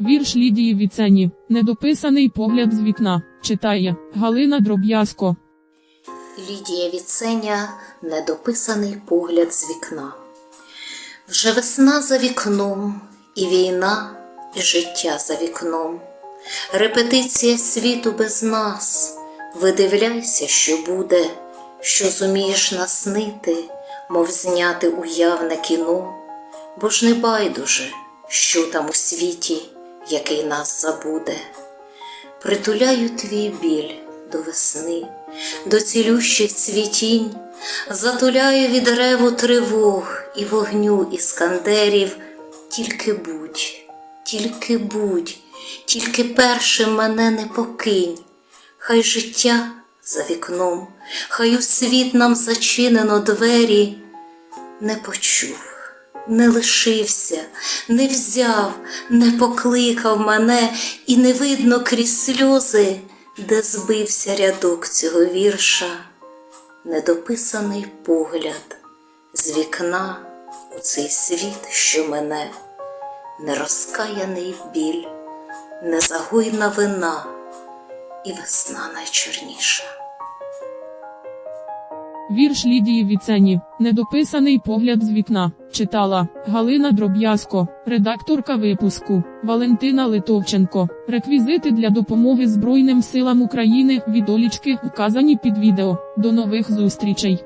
Вірш Лідії Віцені. Недописаний погляд з вікна. Читає Галина Дроб'язко. Лідія Віценя недописаний погляд з вікна. Вже весна за вікном, і війна, і життя за вікном. Репетиція світу без нас. Видивляйся, що буде, що зумієш наснити, мов зняти уявне кіно, бо ж не байдуже, що там у світі, який нас забуде. Притуляю твій біль до весни, до цілющих цвітінь, затуляю від реву тривог і вогню іскандерів. Тільки будь, тільки будь, тільки першим мене не покинь, хай життя за вікном, хай у світ нам зачинено двері, не почув, не лишився, не взяв, не покликав мене, і не видно крізь сльози, де збився рядок цього вірша, недописаний погляд з вікна у цей світ, що мене, нерозкаяний біль, незагойна вина і весна найчорніша. Вірш Лідії Віцені. Недописаний погляд з вікна. Читала Галина Дроб'язко, редакторка випуску Валентина Литовченко. Реквізити для допомоги Збройним силам України від Олічки вказані під відео. До нових зустрічей.